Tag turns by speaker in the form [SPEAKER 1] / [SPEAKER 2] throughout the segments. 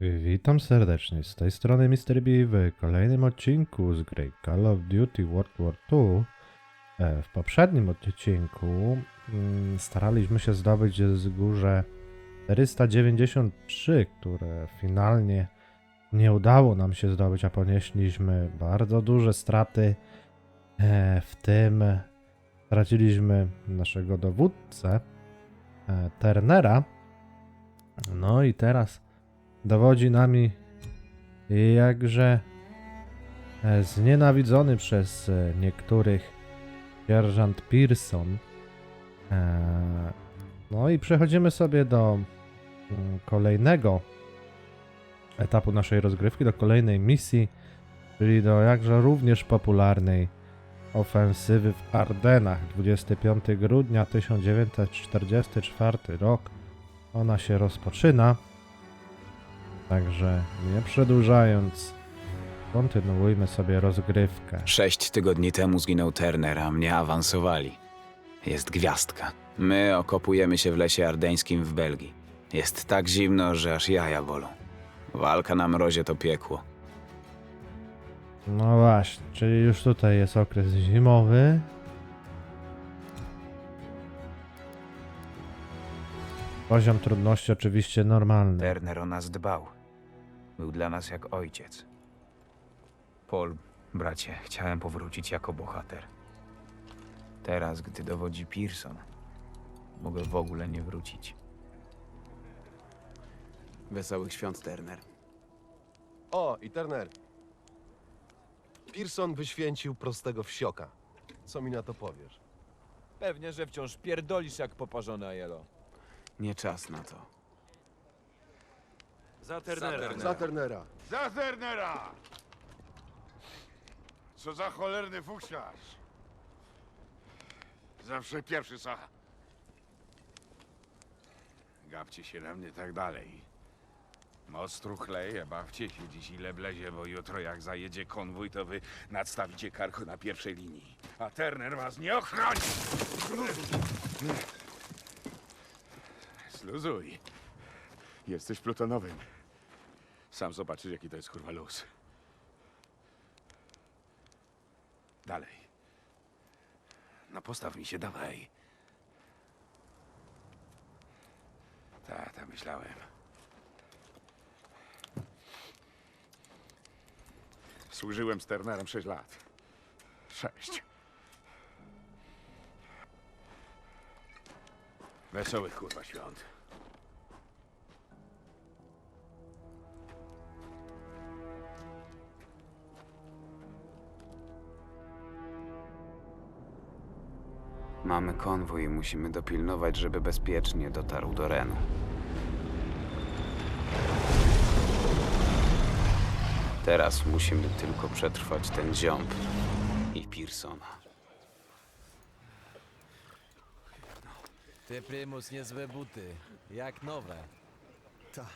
[SPEAKER 1] Witam serdecznie, z tej strony Mr. B w kolejnym odcinku z gry Call of Duty World War II. E, W poprzednim odcinku mm, staraliśmy się zdobyć z górze 493, które finalnie nie udało nam się zdobyć, a ponieśliśmy bardzo duże straty. E, W tym straciliśmy naszego dowódcę, e, Turnera. No i teraz dowodzi nami jakże e, znienawidzony przez e, niektórych sierżant Pearson. E, No i przechodzimy sobie do mm, kolejnego etapu naszej rozgrywki, do kolejnej misji, czyli do jakże również popularnej ofensywy w Ardenach. 25 grudnia 1944 rok. Ona się rozpoczyna. Także nie przedłużając, kontynuujmy sobie rozgrywkę.
[SPEAKER 2] Sześć tygodni temu zginął Turner, a mnie awansowali. Jest gwiazdka. My okopujemy się w lesie ardeńskim w Belgii. Jest tak zimno, że aż jaja bolą. Walka na mrozie to piekło.
[SPEAKER 1] No właśnie, czyli już tutaj jest okres zimowy. Poziom trudności oczywiście normalny.
[SPEAKER 2] Turner o nas dbał. Był dla nas jak ojciec. Paul, bracie, chciałem powrócić jako bohater. Teraz, gdy dowodzi Pearson, mogę w ogóle nie wrócić.
[SPEAKER 3] Wesołych świąt, Turner.
[SPEAKER 4] O, i Turner. Pearson wyświęcił prostego wsioka. Co mi na to powiesz?
[SPEAKER 5] Pewnie, że wciąż pierdolisz jak poparzona jelo.
[SPEAKER 2] Nie czas na to.
[SPEAKER 3] Za Turnera.
[SPEAKER 4] Za Turnera.
[SPEAKER 6] Za Turnera! Co za cholerny fuksiarz. Zawsze pierwszy sacha. Gapcie się na mnie tak dalej. Moc truchleje, bawcie się dziś ile wlezie, bo jutro jak zajedzie konwój, to wy nadstawicie karku na pierwszej linii. A Turner was nie ochroni! Sluzuj. Jesteś plutonowym. Sam zobaczysz, jaki to jest kurwa luz. Dalej. No postaw mi się, dawaj. Tak, tak myślałem. Służyłem z Turnerem 6 lat. Sześć. Wesołych kurwa świąt.
[SPEAKER 2] Mamy konwój i musimy dopilnować, żeby bezpiecznie dotarł do Renu. Teraz musimy tylko przetrwać ten ziąb i Pearsona.
[SPEAKER 5] Ty, Prymus, niezłe buty. Jak nowe.
[SPEAKER 7] Ta.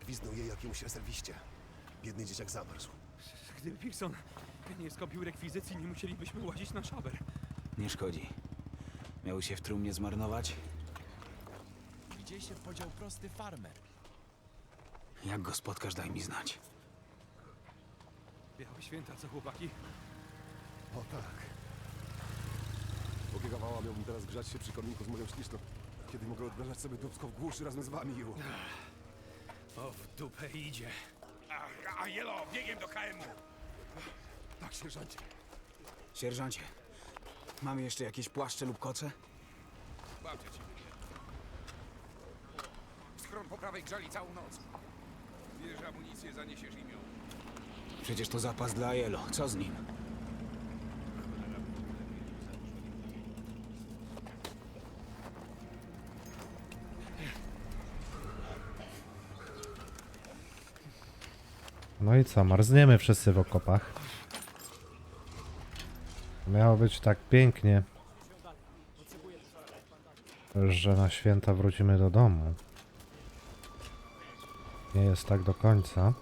[SPEAKER 7] Gwizdnął jej jakiemuś rezerwiście. Biedny dzieciak zamarzł.
[SPEAKER 8] Gdyby Pearson nie skopił rekwizycji, nie musielibyśmy łazić na szaber.
[SPEAKER 2] Nie szkodzi. Miał się w trumnie zmarnować?
[SPEAKER 5] Gdzie się podział prosty farmer?
[SPEAKER 2] Jak go spotkasz, daj mi znać.
[SPEAKER 8] Białe święta, co chłopaki?
[SPEAKER 7] O tak. Pobiegawała miałbym teraz grzać się przy kominku z moją śliczną. Kiedy mogę odleżać sobie dubsko w głuszy razem z wami, Ju.
[SPEAKER 8] O, w dupę idzie.
[SPEAKER 6] A, a Jelo, biegiem do KM-u!
[SPEAKER 7] Tak, sierżancie.
[SPEAKER 2] Sierżancie, mamy jeszcze jakieś płaszcze lub koce?
[SPEAKER 6] Babcia cię Schron po prawej grzali całą noc. Bierz amunicję, zaniesiesz im ją.
[SPEAKER 2] Przecież to zapas dla Elo. Co z nim?
[SPEAKER 1] No i co, marzniemy wszyscy w okopach. Miało być tak pięknie, że na święta wrócimy do domu. Nie jest tak do końca.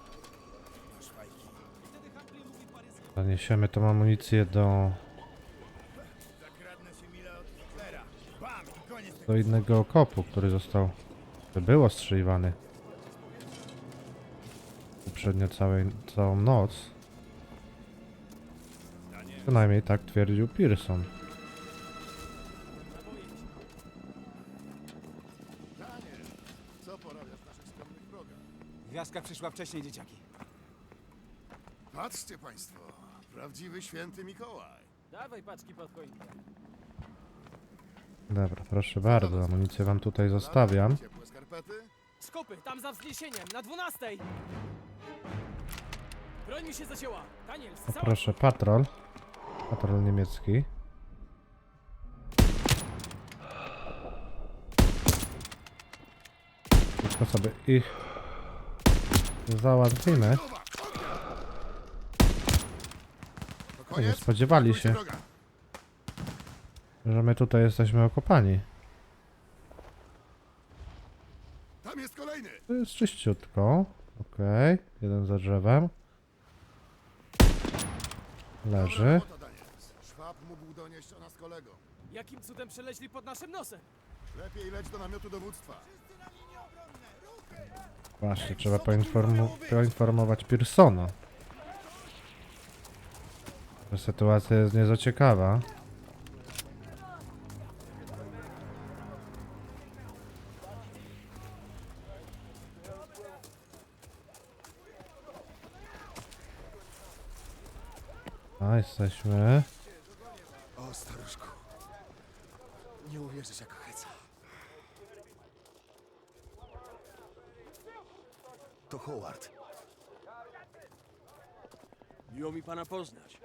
[SPEAKER 1] Zaniesiemy tą amunicję do... do innego okopu, który został... był ostrzeliwany. poprzednio całej, całą noc. Przynajmniej tak twierdził Pearson.
[SPEAKER 7] Co porabiasz w naszych skromnych wrogach?
[SPEAKER 3] Gwiazdka przyszła wcześniej, dzieciaki.
[SPEAKER 7] Patrzcie państwo, prawdziwy święty Mikołaj.
[SPEAKER 8] Dawaj paczki pod choinkę.
[SPEAKER 1] Dobra, proszę bardzo, amunicję wam tutaj zostawiam.
[SPEAKER 7] Ciepłe skarpety?
[SPEAKER 8] Skupy, tam za wzniesieniem, na dwunastej! Broń mi się zacięła! Daniel,
[SPEAKER 1] O, proszę, patrol. Patrol niemiecki. Tylko sobie ich załatwimy.
[SPEAKER 7] To
[SPEAKER 1] Nie spodziewali się, że my tutaj jesteśmy okopani.
[SPEAKER 7] Tam jest kolejny!
[SPEAKER 1] To jest czyściutko. Okej, jeden za drzewem. Leży.
[SPEAKER 7] Dobra robota, Daniels. Szwab mógł donieść o nas kolegom.
[SPEAKER 8] Jakim cudem przeleźli pod naszym nosem?
[SPEAKER 7] Lepiej leć do namiotu dowództwa.
[SPEAKER 1] Właśnie, trzeba poinformu poinformować Pearsona. Że sytuacja jest nie za ciekawa. A, jesteśmy.
[SPEAKER 7] O, staruszku. Nie uwierzysz, jaka heca. To Howard.
[SPEAKER 9] Miło mi pana poznać.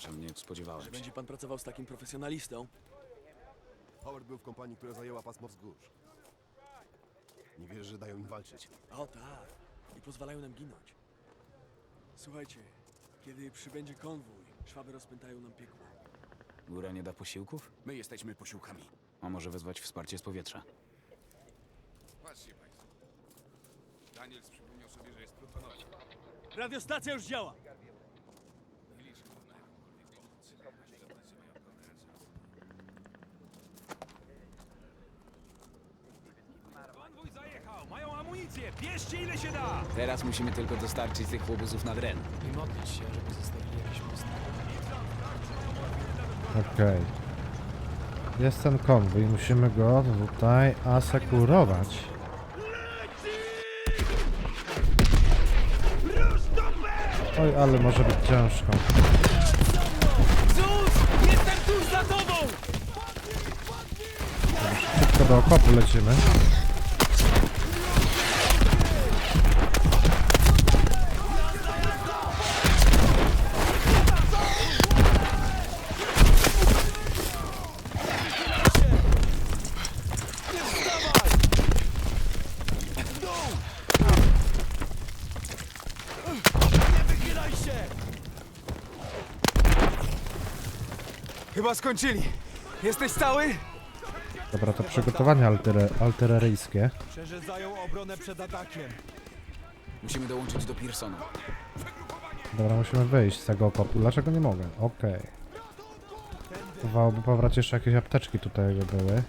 [SPEAKER 3] Przepraszam, nie spodziewałem się.
[SPEAKER 9] będzie pan pracował z takim profesjonalistą?
[SPEAKER 7] Howard był w kompanii, która zajęła pasmo wzgórz. Nie wiesz, że dają im walczyć.
[SPEAKER 9] O tak. I pozwalają nam ginąć. Słuchajcie, kiedy przybędzie konwój, szwaby rozpętają nam piekło.
[SPEAKER 2] Góra nie da posiłków?
[SPEAKER 3] My jesteśmy posiłkami.
[SPEAKER 2] A może wezwać wsparcie z powietrza?
[SPEAKER 6] Patrzcie państwo. Daniel przypomniał sobie, że jest plutonowy.
[SPEAKER 9] Radiostacja już działa!
[SPEAKER 8] Amunicję, bierzcie ile się da!
[SPEAKER 2] Teraz musimy tylko dostarczyć tych łobuzów nad Ren.
[SPEAKER 8] I modlić się, żeby zostawili jakiś most.
[SPEAKER 1] Okej. Jest ten konwój, musimy go tutaj asekurować. Oj, ale może być ciężko.
[SPEAKER 8] Zus! Jestem tuż za tobą!
[SPEAKER 1] Szybko do okopu lecimy.
[SPEAKER 8] Wychylaj się!
[SPEAKER 3] Chyba skończyli. Jesteś cały?
[SPEAKER 1] Dobra, to przygotowania altere, artyleryjskie.
[SPEAKER 5] Przerzedzają obronę przed atakiem.
[SPEAKER 2] Musimy dołączyć do Pearsona.
[SPEAKER 1] Dobra, musimy wyjść z tego okopu. Dlaczego nie mogę? Okej. Próbowałoby pobrać jeszcze jakieś apteczki tutaj by były.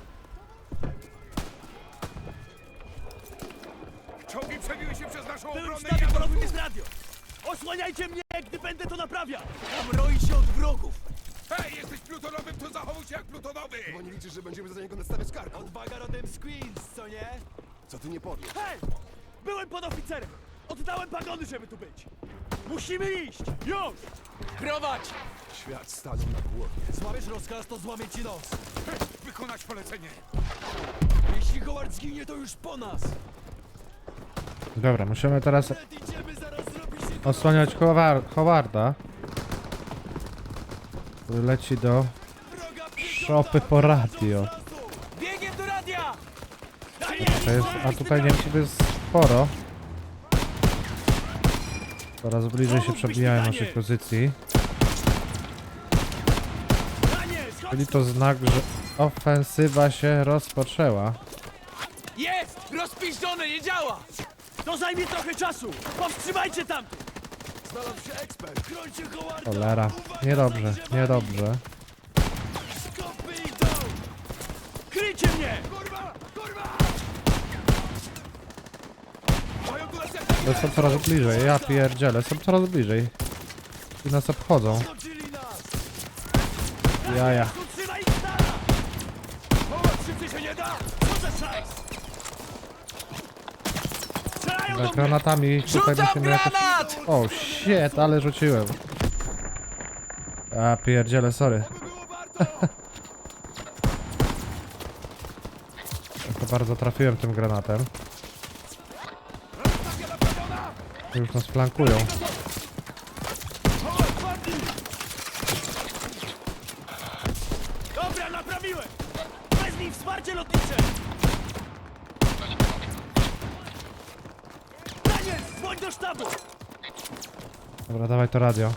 [SPEAKER 6] Czołgi przebiły się przez naszą
[SPEAKER 9] Byłem w
[SPEAKER 6] obronę
[SPEAKER 9] sztabie
[SPEAKER 6] i
[SPEAKER 9] polowym jest radio! Osłaniajcie mnie, gdy będę to naprawiał! Tam roi się od wrogów!
[SPEAKER 6] Hej, jesteś plutonowym, to zachowuj się jak plutonowy!
[SPEAKER 7] Bo nie liczysz, że będziemy za niego nastawiać kark.
[SPEAKER 8] Odwaga rodem z Queens, co nie?
[SPEAKER 7] Co ty nie powiesz?
[SPEAKER 9] Hej! Byłem pod oficerem! Oddałem pagony, żeby tu być! Musimy iść! Już!
[SPEAKER 8] Prowadź!
[SPEAKER 7] Świat stanął na głowie.
[SPEAKER 8] Złamiesz rozkaz, to złamię ci nos.
[SPEAKER 6] Wykonać polecenie!
[SPEAKER 8] Jeśli Howard zginie, to już po nas.
[SPEAKER 1] Dobra, musimy teraz
[SPEAKER 8] Idziemy, zaraz zrobi się...
[SPEAKER 1] osłaniać Howar Howarda. Leci do szopy po radio.
[SPEAKER 8] Biegiem do radia!
[SPEAKER 1] Jest, a tutaj Niemców jest sporo. Coraz bliżej się przebijają naszych pozycji. Czyli to znak, że ofensywa się rozpoczęła.
[SPEAKER 8] Jest! Rozpiszczony, nie działa!
[SPEAKER 9] To zajmie trochę czasu! Powstrzymajcie tam!
[SPEAKER 8] Znalazł się ekspert.
[SPEAKER 9] Chrońcie Howarda!
[SPEAKER 1] Cholera, niedobrze, niedobrze.
[SPEAKER 8] Skopy idą!
[SPEAKER 9] Kryjcie mnie!
[SPEAKER 8] Kurwa! Kurwa! Nas jak
[SPEAKER 1] To są coraz bliżej, ja pierdzielę, są coraz bliżej. I nas obchodzą. Jaja. Za granatami tutaj musimy jakoś... O, shit, ale rzuciłem. A pierdzielę, sorry. To bardzo trafiłem tym granatem. Już nas flankują.
[SPEAKER 8] Dobra, naprawiłem! Wezmij wsparcie lotnicze! Dzwoń do sztabu!
[SPEAKER 1] Dobra, dawaj to radio.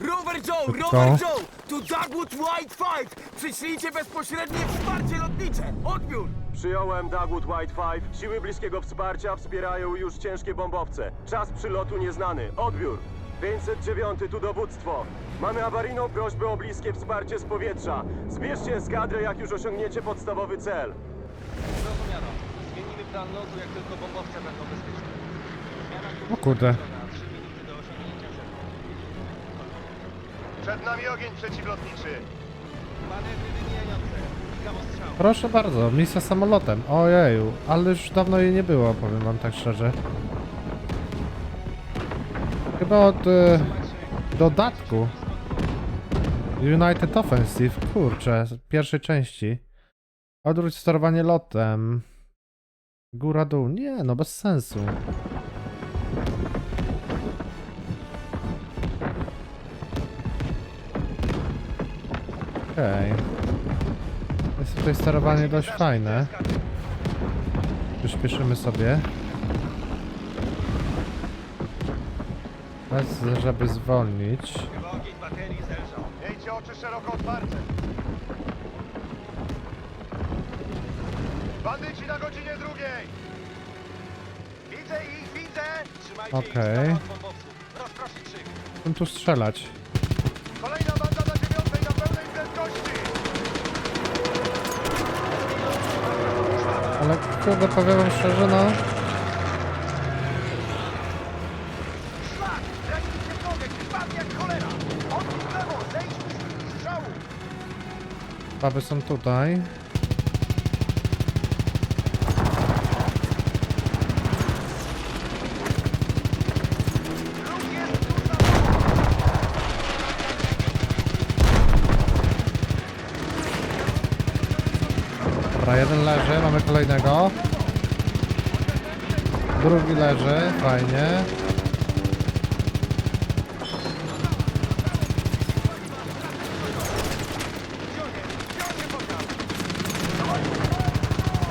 [SPEAKER 3] Rover Joe!
[SPEAKER 1] Szybko.
[SPEAKER 3] Rover Joe! Tu Dagwood White Five! Przyślijcie bezpośrednie wsparcie lotnicze! Odbiór!
[SPEAKER 10] Przyjąłem Dagwood White 5. Siły bliskiego wsparcia wspierają już ciężkie bombowce. Czas przylotu nieznany. Odbiór. 509 tu dowództwo. Mamy awaryjną prośbę o bliskie wsparcie z powietrza. Zbierzcie eskadrę, jak już osiągniecie podstawowy cel. Lotu, jak tylko bombowce będą bezpieczne.
[SPEAKER 1] O kurde.
[SPEAKER 10] Przed nami ogień przeciwlotniczy. Manewry ostrzał.
[SPEAKER 1] Proszę bardzo, misja samolotem. Ojeju, ale już dawno jej nie było, powiem wam tak szczerze. Chyba od e, dodatku. United Offensive, kurczę, z pierwszej części. Odwróć sterowanie lotem. Góra dół, nie no, bez sensu. Okej. Jest tutaj sterowanie dość fajne. Przyspieszymy sobie. Bez, żeby zwolnić.
[SPEAKER 10] Chyba ogień baterii zelżał. Miejcie oczy szeroko otwarte. Bandyci na godzinie drugiej. Widzę ich, widzę. Trzymajcie ich z
[SPEAKER 1] Okej.
[SPEAKER 10] dala od bombowców. Rozproszyć krzyk.
[SPEAKER 1] Chcę tu strzelać.
[SPEAKER 10] Kolejna banda na dziewiątej na pełnej prędkości.
[SPEAKER 1] Ale kurde, powiem wam szczerze, no.
[SPEAKER 10] Szlak! Zraniliście w nogę, krwawi jak cholera. Lewo, zejdź mi z strzału.
[SPEAKER 1] Baby są tutaj.
[SPEAKER 10] Lud jest tuż za
[SPEAKER 1] Dobra, jeden leży, mamy kolejnego. Drugi leży, fajnie.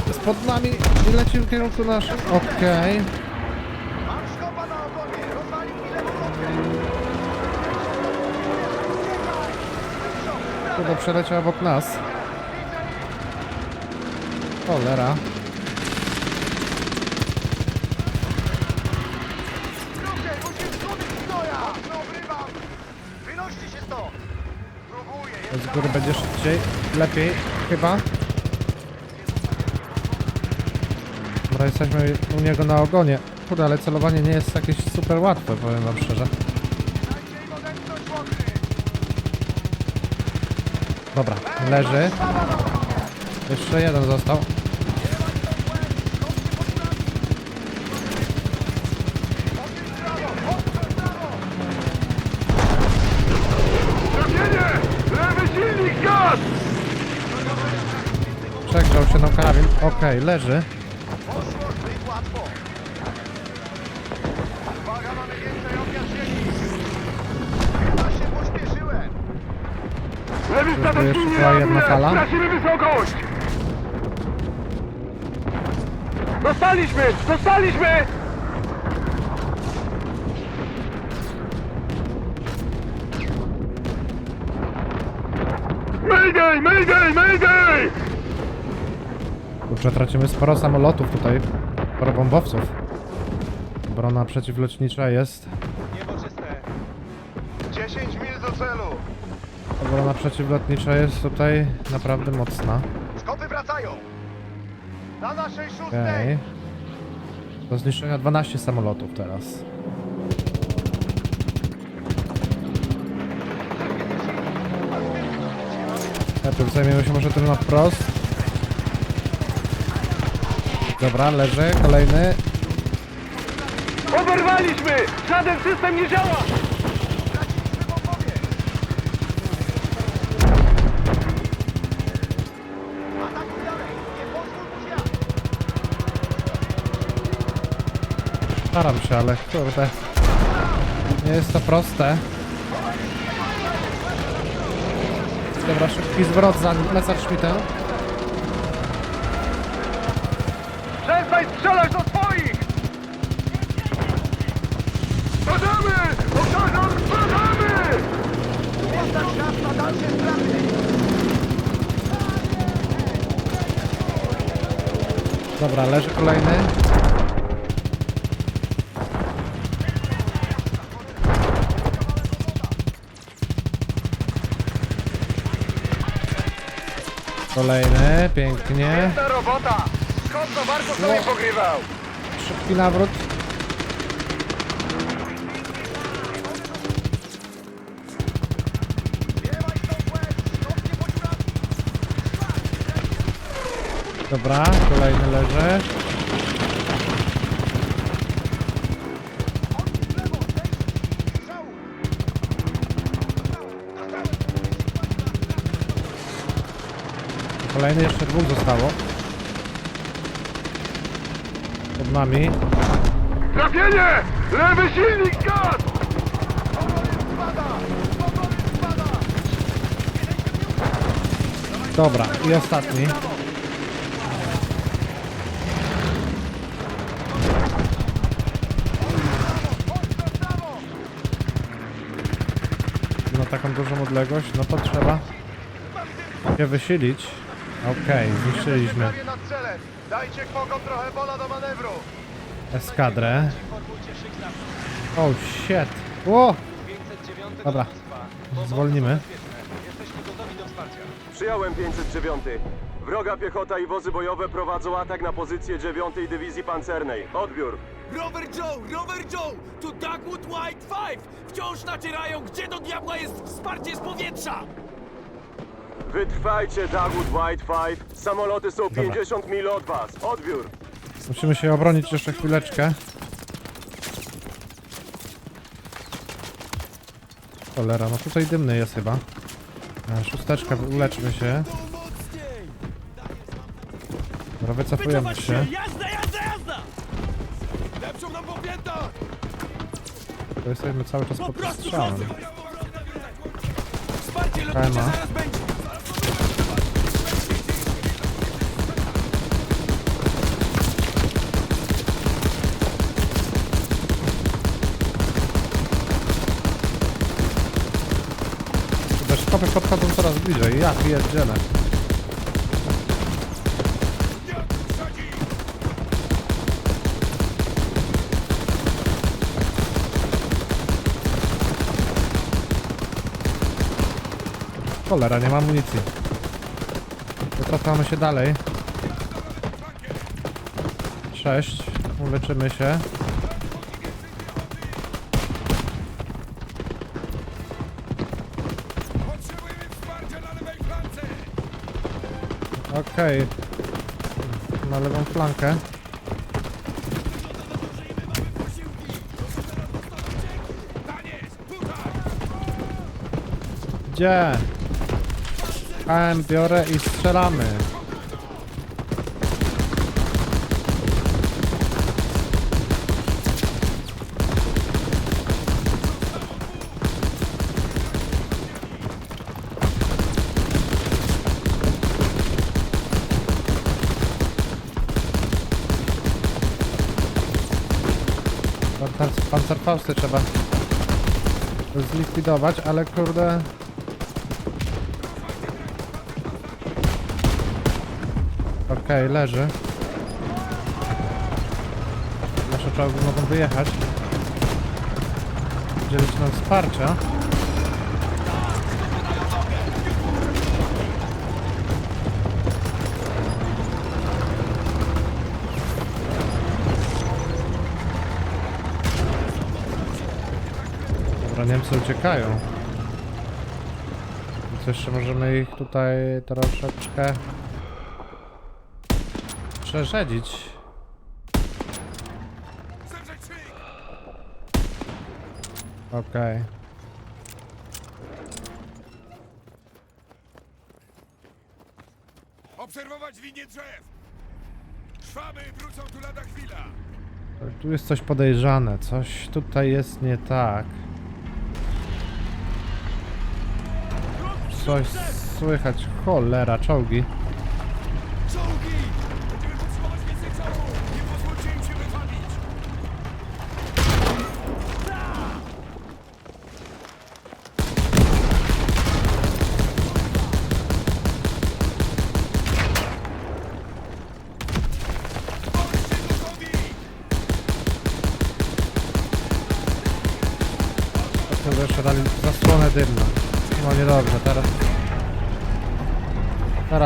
[SPEAKER 1] Jest pod nami i leci w kierunku naszym. Okej.
[SPEAKER 10] Nogę.
[SPEAKER 1] Kurde, przeleciał obok nas. Cholera.
[SPEAKER 10] Drugie, musisz zgubić gnoja! Obrywam! Wynoście się stąd! Próbuję, jest
[SPEAKER 1] Z góry będzie szybciej. Lepiej, chyba. Dobra, jesteśmy u niego na ogonie. Kurde, ale celowanie nie jest jakieś super łatwe, powiem wam szczerze.
[SPEAKER 10] odetchnąć!
[SPEAKER 1] Dobra, leży. Jeszcze jeden został. Przegrzał się na karabin. Okej, leży.
[SPEAKER 10] Chyba się pośpieszyłem!
[SPEAKER 1] Tu jeszcze jedna fala.
[SPEAKER 10] wysokość! Dostaliśmy! Dostaliśmy! Mayday! Mayday! Mayday!
[SPEAKER 1] Kurczę, tracimy sporo samolotów tutaj. Sporo bombowców. Obrona przeciwlotnicza jest.
[SPEAKER 10] Niebo czyste. 10 mil do celu.
[SPEAKER 1] Obrona przeciwlotnicza jest tutaj naprawdę mocna.
[SPEAKER 10] Skopy wracają. Na naszej szóstej.
[SPEAKER 1] Okej. Do zniszczenia 12 samolotów teraz. Najpierw zajmiemy się może tym na wprost. Dobra, leży, kolejny.
[SPEAKER 10] Oberwaliśmy! Żaden system nie działa!
[SPEAKER 1] Staram się, ale kurde. Nie jest to proste. Dobra, szybki zwrot za Messerschmittem.
[SPEAKER 10] Przestań strzelać do swoich! Spadamy! Powtarzam, spadamy!
[SPEAKER 1] Dobra, leży kolejny. Kolejny, pięknie.
[SPEAKER 10] Ta robota! Skąd to bardzo sobie pogrywał?
[SPEAKER 1] Szybki nawrót. Dobra, kolejny leży. Kolejny jeszcze dwóch zostało. Pod nami.
[SPEAKER 10] Trafienie! Lewy silnik, gaz!
[SPEAKER 1] Dobra, i ostatni. Na taką dużą odległość, no to trzeba się wysilić. Okej, zniszczyliśmy
[SPEAKER 10] nad celem! Dajcie trochę pola do manewru!
[SPEAKER 1] eskadrę. Oh shit! O! Dobra, zwolnimy.
[SPEAKER 10] Przyjąłem 509. Wroga piechota i wozy bojowe prowadzą atak na pozycję 9 Dywizji Pancernej. Odbiór.
[SPEAKER 3] Rover Joe, Rover Joe! Tu Dagwood White 5! Wciąż nacierają, gdzie do diabła jest wsparcie z powietrza!
[SPEAKER 10] Wytrwajcie, Dagwood White 5. Samoloty są 50 mil od was. Odbiór.
[SPEAKER 1] Musimy się obronić jeszcze chwileczkę. Cholera, no tutaj dymny jest chyba. E, Szósteczka, uleczmy się. Dobra, wycofujemy się.
[SPEAKER 3] Jazda, jazda, jazda!
[SPEAKER 8] Lepszą nam popięta!
[SPEAKER 1] To jesteśmy cały czas
[SPEAKER 3] Po
[SPEAKER 1] pod strzałem.
[SPEAKER 3] Wsparcie lotnicze
[SPEAKER 1] KMA.
[SPEAKER 3] zaraz będzie!
[SPEAKER 1] Szkopy podchodzą coraz bliżej. Ja pierdzielę. Cholera, nie mam amunicji. Wycofamy się dalej. Sześć. Uleczymy się. Okej. Na lewą flankę. Gdzie? KM biorę i strzelamy. Panzerfausty trzeba zlikwidować, ale kurde... Okej, leży. Nasze czołgi mogą wyjechać. Udzielić nam wsparcia. Dobra, Niemcy uciekają. Więc jeszcze możemy ich tutaj troszeczkę przerzedzić. Okej.
[SPEAKER 6] Obserwować linię drzew! Szwaby wrócą tu lada chwila!
[SPEAKER 1] Tu jest coś podejrzane, coś tutaj jest nie tak. Coś słychać, cholera, czołgi.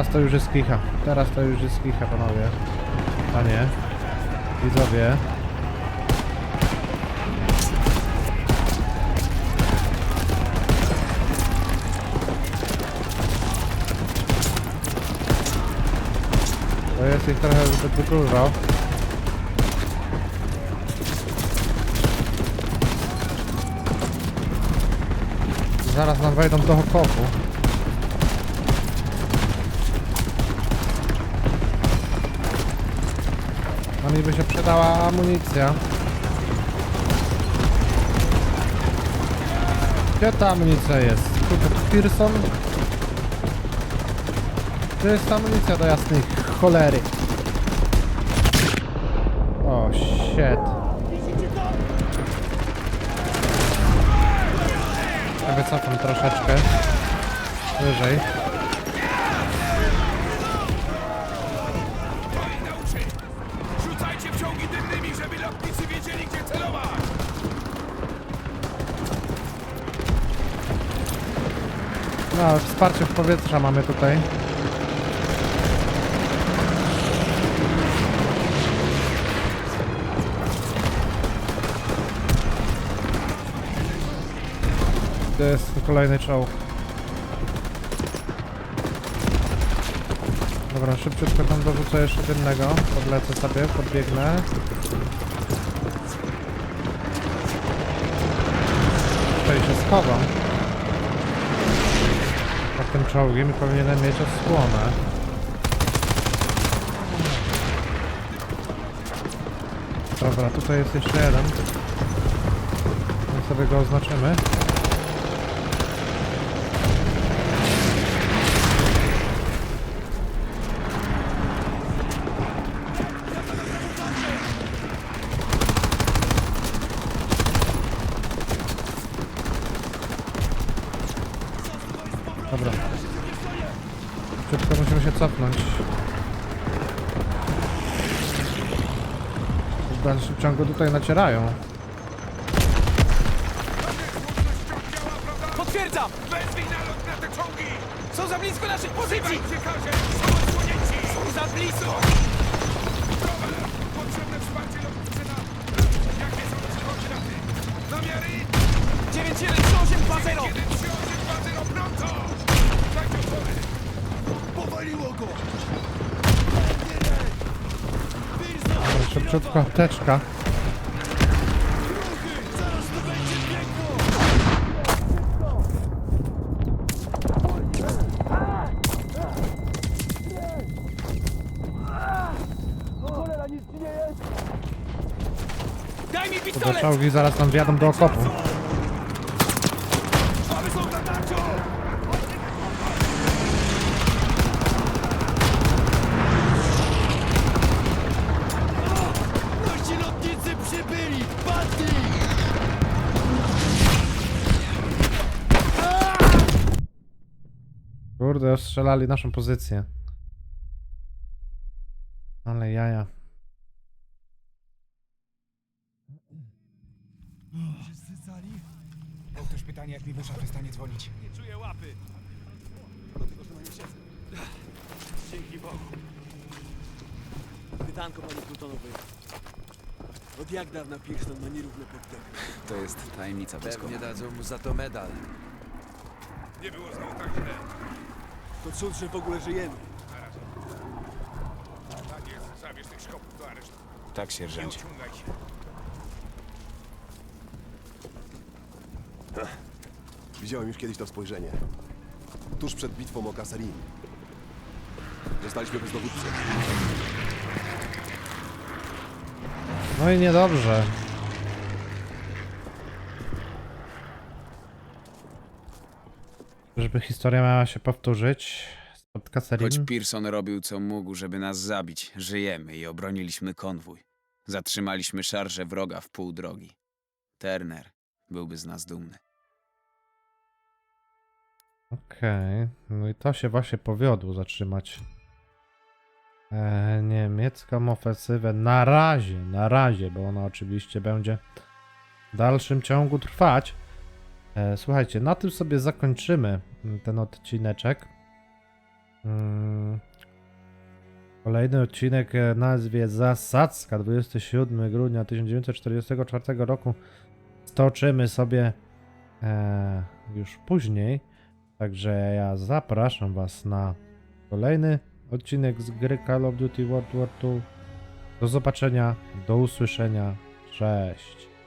[SPEAKER 1] Teraz to już jest kicha. Teraz to już jest kicha, panowie. Panie. Widzowie. To jest ich trochę zbyt dużo. Zaraz nam wejdą do okopu. No mi by się przydała amunicja. Gdzie ta amunicja jest? Kurde, Pearson? Gdzie jest ta amunicja do jasnej cholery? O, shit. Ja wycofam troszeczkę. Wyżej. No, wsparcie w powietrza mamy tutaj. To jest kolejny czołg. Dobra, szybciutko tam dorzucę jeszcze jednego. Podlecę sobie, podbiegnę. Tutaj się schowam. Tym czołgiem i powinienem mieć osłonę. Dobra, tutaj jest jeszcze jeden. My sobie go oznaczymy. W ciągu tutaj nacierają. Szybciutko, apteczka.
[SPEAKER 3] Daj mi pistolet!
[SPEAKER 1] czołgi zaraz nam wjadą do okopu. Strzelali naszą pozycję. Ale jaja.
[SPEAKER 6] Bo ktoś pytanie, jak mi wysza przestanie dzwonić.
[SPEAKER 3] Nie czuję łapy!
[SPEAKER 9] Dzięki Bogu. Pytanko, panie Plutonowy. Od jak dawna Pearson ma nierówne poddechu?
[SPEAKER 2] To jest tajemnica wojskowa.
[SPEAKER 5] Pewnie dadzą mu za to medal.
[SPEAKER 6] Nie było znowu tak źle.
[SPEAKER 9] To cud, że w ogóle żyjemy.
[SPEAKER 6] Tak jest, zabierz tych szkopów do aresztu.
[SPEAKER 2] Tak,
[SPEAKER 6] Nie
[SPEAKER 2] sierżancie.
[SPEAKER 6] się.
[SPEAKER 7] Widziałem już kiedyś to spojrzenie. Tuż przed bitwą o Kasserin. Zostaliśmy bez dowódcy.
[SPEAKER 1] No i niedobrze. Żeby historia miała się powtórzyć. Spotka.
[SPEAKER 2] Choć Pearson robił co mógł, żeby nas zabić, żyjemy i obroniliśmy konwój. Zatrzymaliśmy szarżę wroga w pół drogi. Turner byłby z nas dumny.
[SPEAKER 1] Okej, no i to się właśnie powiodło zatrzymać e, niemiecką ofensywę na razie, na razie, bo ona oczywiście będzie w dalszym ciągu trwać. E, słuchajcie, na tym sobie zakończymy mm, ten odcineczek. Mm. Kolejny odcinek e, nazwie Zasadzka 27 grudnia 1944 roku stoczymy sobie e, już później. Także ja zapraszam Was na kolejny odcinek z gry Call of Duty World War II. Do zobaczenia, do usłyszenia. Cześć.